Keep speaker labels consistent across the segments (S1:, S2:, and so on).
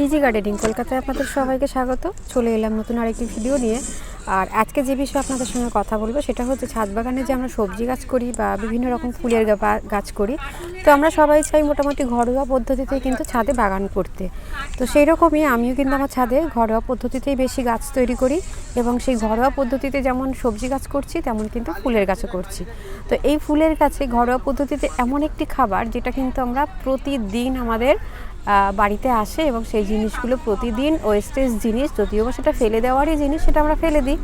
S1: Easy gardening কলকাতায় আপনাদের সবাইকে স্বাগত। চলে এলাম নতুন আরেকটি ভিডিও নিয়ে। আর আজকে যে বিষয়ে আপনাদের সঙ্গে কথা বলব, সেটা হচ্ছে ছাদ বাগানে যে আমরা সবজি গাছ করি বা বিভিন্ন রকম ফুলের গাছ করি, তো আমরা সবাই চাই মোটামুটি ঘরোয়া পদ্ধতিতে কিন্তু ছাদে বাগান করতে। তো সেই রকমই আমিও কিন্তু আমার ছাদে ঘরোয়া পদ্ধতিতেই বেশি গাছ তৈরি করি এবং সেই ঘরোয়া পদ্ধতিতে যেমন সবজি গাছ করছি, তেমন কিন্তু ফুলের গাছও করছি। তো এই ফুলের গাছে ঘরোয়া পদ্ধতিতে এমন একটি খাবার, যেটা কিন্তু আমরা প্রতিদিন আমাদের বাড়িতে আসে এবং সেই জিনিসগুলো প্রতিদিন ওয়েস্টেজ জিনিস, যদিও বা সেটা ফেলে দেওয়ারই জিনিস, সেটা আমরা ফেলে দিই।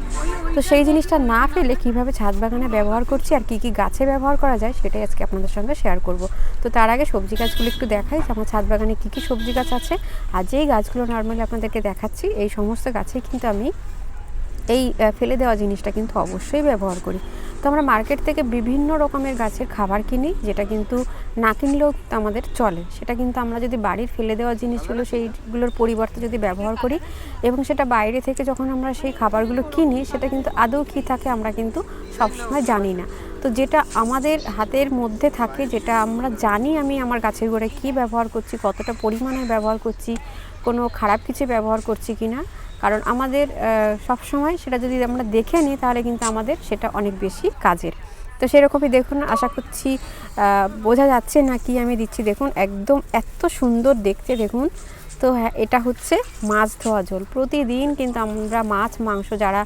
S1: তো সেই জিনিসটা না ফেলে কীভাবে ছাদ বাগানে ব্যবহার করছি আর কি কি গাছে ব্যবহার করা যায়, সেটাই আজকে আপনাদের সঙ্গে শেয়ার করব। তো তার আগে সবজি গাছগুলো একটু দেখাই আমার ছাদ বাগানে কী কী সবজি গাছ আছে। আর যেই গাছগুলো নর্মালি আপনাদেরকে দেখাচ্ছি, এই সমস্ত গাছেই কিন্তু আমি এই ফেলে দেওয়া জিনিসটা কিন্তু অবশ্যই ব্যবহার করি। আমরা মার্কেট থেকে বিভিন্ন রকমের গাছের খাবার কিনি, যেটা কিন্তু না কিনলেও আমাদের চলে। সেটা কিন্তু আমরা যদি বাড়ির ফেলে দেওয়া জিনিসগুলো সেইগুলোর পরিবর্তে যদি ব্যবহার করি এবং সেটা বাইরে থেকে যখন আমরা সেই খাবারগুলো কিনি, সেটা কিন্তু আদৌ কী থাকে আমরা কিন্তু সবসময় জানি না। তো যেটা আমাদের হাতের মধ্যে থাকে, যেটা আমরা জানি আমি আমার গাছের গোড়ায় কী ব্যবহার করছি, কতটা পরিমাণে ব্যবহার করছি, কোনো খারাপ কিছু ব্যবহার করছি কি না কারণ আমাদের সব সময় সেটা যদি আমরা দেখে নিই, তাহলে কিন্তু আমাদের সেটা অনেক বেশি কাজের। তো সেরকমই দেখুন, আশা করছি বোঝা যাচ্ছে না কি আমি দিচ্ছি। দেখুন, একদম এত সুন্দর দেখতে, দেখুন তো হ্যাঁ এটা হচ্ছে মাছ ধোয়া জল প্রতিদিন কিন্তু আমরা মাছ, মাংস যারা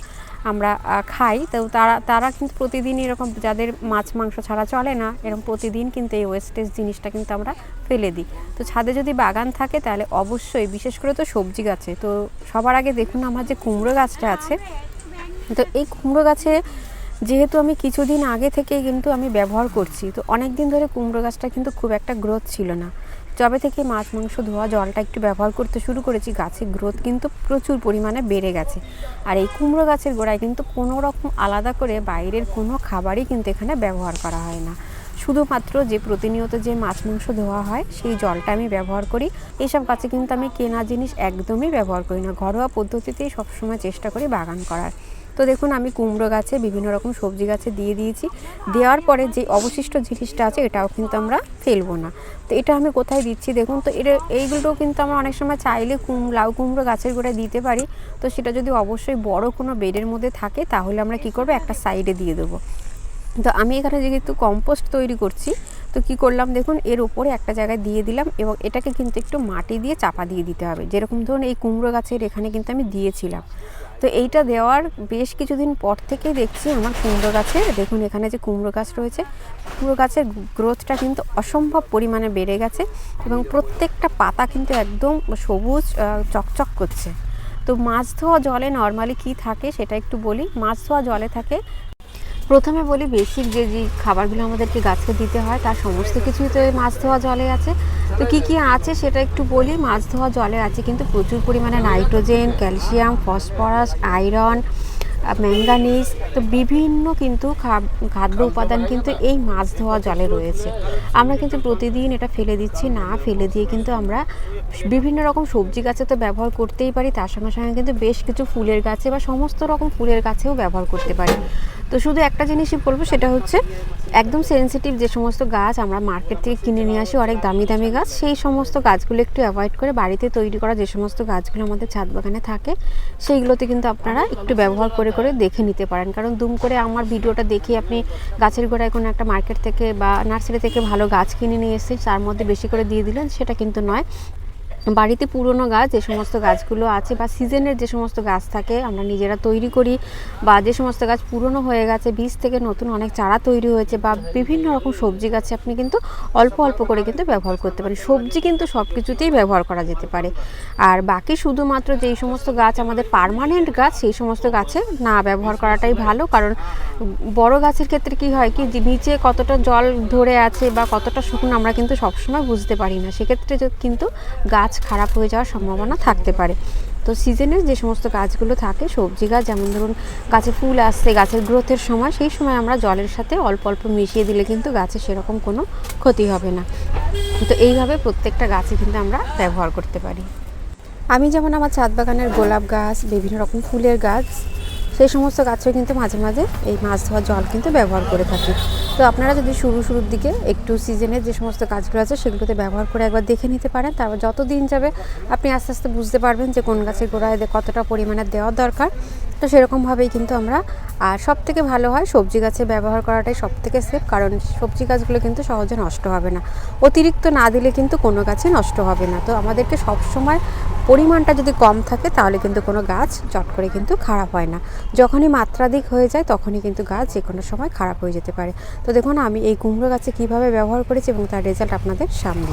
S1: আমরা খাই, তো তারা তারা কিন্তু প্রতিদিন এরকম যাদের মাছ, মাংস ছাড়া চলে না, এরকম প্রতিদিন কিন্তু এই ওয়েস্টেজ জিনিসটা কিন্তু আমরা ফেলে দিই। তো ছাদে যদি বাগান থাকে তাহলে অবশ্যই, বিশেষ করে তো সবজি গাছে। তো সবার আগে দেখুন আমার যে কুমড়ো গাছটা আছে। তো এই কুমড়ো গাছে যেহেতু আমি কিছুদিন আগে থেকে কিন্তু আমি ব্যবহার করছি, তো অনেক দিন ধরে কুমড়ো গাছটা কিন্তু খুব একটা গ্রোথ ছিল না। যবে থেকে মাছ, মাংস, ধোয়া, জলটা একটু ব্যবহার করতে শুরু করেছি, গাছের গ্রোথ কিন্তু প্রচুর পরিমাণে বেড়ে গেছে। আর এই কুমড়ো গাছের গোড়ায় কিন্তু কোনো রকম আলাদা করে বাইরের কোনো খাবারই কিন্তু এখানে ব্যবহার করা হয় না। শুধুমাত্র যে প্রতিনিয়ত যে মাছ, মাংস, ধোয়া হয়, সেই জলটা আমি ব্যবহার করি। এইসব গাছে কিন্তু আমি কেনা জিনিস একদমই ব্যবহার করি না। ঘরোয়া পদ্ধতিতেই সবসময় চেষ্টা করি বাগান করার। তো দেখুন, আমি কুমড়ো গাছে বিভিন্ন রকম সবজি গাছে দিয়ে দিয়েছি। দেওয়ার পরে যে অবশিষ্ট জিনিসটা আছে, এটাও কিন্তু আমরা ফেলব না। তো এটা আমি কোথায় দিচ্ছি দেখুন, তো এটা এইগুলো কিন্তু আমরা অনেক সময় চাইলে কুম, লাউ কুমড়ো গাছের গোড়ায় দিতে পারি। তো সেটা যদি অবশ্যই বড় কোনো বেডের মধ্যে থাকে, তাহলে আমরা কি করব, একটা সাইডে দিয়ে দেবো। তো আমি এখানে যেহেতু কম্পোস্ট তৈরি করছি, তো কি করলাম দেখুন, এর উপরে একটা জায়গায় দিয়ে দিলাম এবং এটাকে কিন্তু একটু মাটি দিয়ে চাপা দিয়ে দিতে হবে। যেরকম ধরুন, এই কুমড়ো গাছের এখানে কিন্তু আমি দিয়েছিলাম। তো এইটা দেওয়ার বেশ কিছুদিন পর থেকেই দেখছি আমার কুমড়ো গাছের, দেখুন এখানে যে কুমড়ো গাছ রয়েছে, কুমড়ো গাছের গ্রোথটা কিন্তু অসম্ভব পরিমাণে বেড়ে গেছে এবং প্রত্যেকটা পাতা কিন্তু একদম সবুজ চকচক করছে। তো মাছ ধোয়া জলে নর্মালি কি থাকে সেটা একটু বলি, মাছ ধোয়া জলে থাকে প্রথমে বলি বেসিক যে যে খাবারগুলো আমাদেরকে গাছকে দিতে হয়, তার সমস্ত কিছুই তো এই মাছ ধোয়া জলে আছে। তো কি কি আছে সেটা একটু বলি, মাছ ধোয়া জলে আছে কিন্তু প্রচুর পরিমাণে nitrogen, calcium, phosphorus, iron manganese, তো বিভিন্ন কিন্তু খাদ্য উপাদান কিন্তু এই মাছ ধোয়া জলে রয়েছে। আমরা কিন্তু প্রতিদিন এটা ফেলে দিচ্ছি, না ফেলে দিয়ে কিন্তু আমরা বিভিন্ন রকম সবজি গাছে তো ব্যবহার করতেই পারি, তার সঙ্গে সঙ্গে কিন্তু বেশ কিছু ফুলের গাছে বা সমস্ত রকম ফুলের গাছেও ব্যবহার করতে পারি। তো শুধু একটা জিনিসই বলব, সেটা হচ্ছে একদম সেনসিটিভ যে সমস্ত গাছ আমরা মার্কেট থেকে কিনে নিয়ে আসি, অনেক দামি দামি গাছ, সেই সমস্ত গাছগুলো একটু অ্যাভয়েড করে বাড়িতে তৈরি করা যে সমস্ত গাছগুলো আমাদের ছাদ বাগানে থাকে, সেইগুলোতে কিন্তু আপনারা একটু ব্যবহার করে করে দেখে নিতে পারেন। কারণ দুম করে আমার ভিডিওটা দেখে আপনি গাছের গোড়ায় কোনো একটা মার্কেট থেকে বা নার্সারি থেকে ভালো গাছ কিনে নিয়ে এসে তার মধ্যে বেশি করে দিয়ে দিলেন, সেটা কিন্তু নয়। বাড়িতে পুরনো গাছ, যে সমস্ত গাছগুলো আছে বা সিজনের যে সমস্ত গাছ থাকে, আমরা নিজেরা তৈরি করি বা যে সমস্ত গাছ পুরনো হয়ে গেছে, বীজ থেকে নতুন অনেক চারা তৈরি হয়েছে বা বিভিন্ন রকম সবজি গাছে আপনি কিন্তু অল্প অল্প করে কিন্তু ব্যবহার করতে পারেন। সবজি কিন্তু সব কিছুতেই ব্যবহার করা যেতে পারে। আর বাকি শুধুমাত্র যেই সমস্ত গাছ আমাদের পার্মানেন্ট গাছ, সেই সমস্ত গাছে না ব্যবহার করাটাই ভালো। কারণ বড় গাছের ক্ষেত্রে কি হয় কি নিচে কতটা জল ধরে আছে বা কতটা শুকনো আমরা কিন্তু সবসময় বুঝতে পারি না। সেক্ষেত্রে কিন্তু গাছ খারাপ হয়ে যাওয়ার সম্ভাবনা থাকতে পারে। তো সিজনে যে সমস্ত গাছগুলো থাকে, সবজি গাছ, যেমন ধরুন গাছে ফুল আসছে, গাছের গ্রোথের সময়, সেই সময় আমরা জলের সাথে অল্প অল্প মিশিয়ে দিলে কিন্তু গাছে সেরকম কোনো ক্ষতি হবে না। তো এইভাবে প্রত্যেকটা গাছে কিন্তু আমরা ব্যবহার করতে পারি। আমি যেমন আমার ছাদ বাগানের গোলাপ গাছ, বিভিন্ন রকম ফুলের গাছ সেই সমস্ত গাছেও কিন্তু মাঝে মাঝে এই মাছ ধোয়ার জল কিন্তু ব্যবহার করে থাকি। তো আপনারা যদি শুরু, শুরুর দিকে একটু সিজনের যে সমস্ত গাছগুলো আছে সেগুলোতে ব্যবহার করে একবার দেখে নিতে পারেন। তারপর যত দিন যাবে আপনি আস্তে আস্তে বুঝতে পারবেন যে কোন গাছের গোড়ায় কতটা পরিমাণে দেওয়ার দরকার। তো সেরকমভাবেই কিন্তু আমরা, আর সব থেকে ভালো হয় সবজি গাছে ব্যবহার করাটাই সব থেকে সেফ কারণ সবজি গাছগুলো কিন্তু সহজে নষ্ট হবে না। অতিরিক্ত না দিলে কিন্তু কোনো গাছে নষ্ট হবে না। তো আমাদেরকে সবসময় পরিমাণটা যদি কম থাকে, তাহলে কিন্তু কোনো গাছ চট করে কিন্তু খারাপ হয় না। যখনই মাত্রাধিক হয়ে যায়, তখনই কিন্তু গাছ যে কোনো সময় খারাপ হয়ে যেতে পারে। তো দেখুন, আমি এই কুমড়ো গাছে কীভাবে ব্যবহার করেছি এবং তার রেজাল্ট আপনাদের সামনে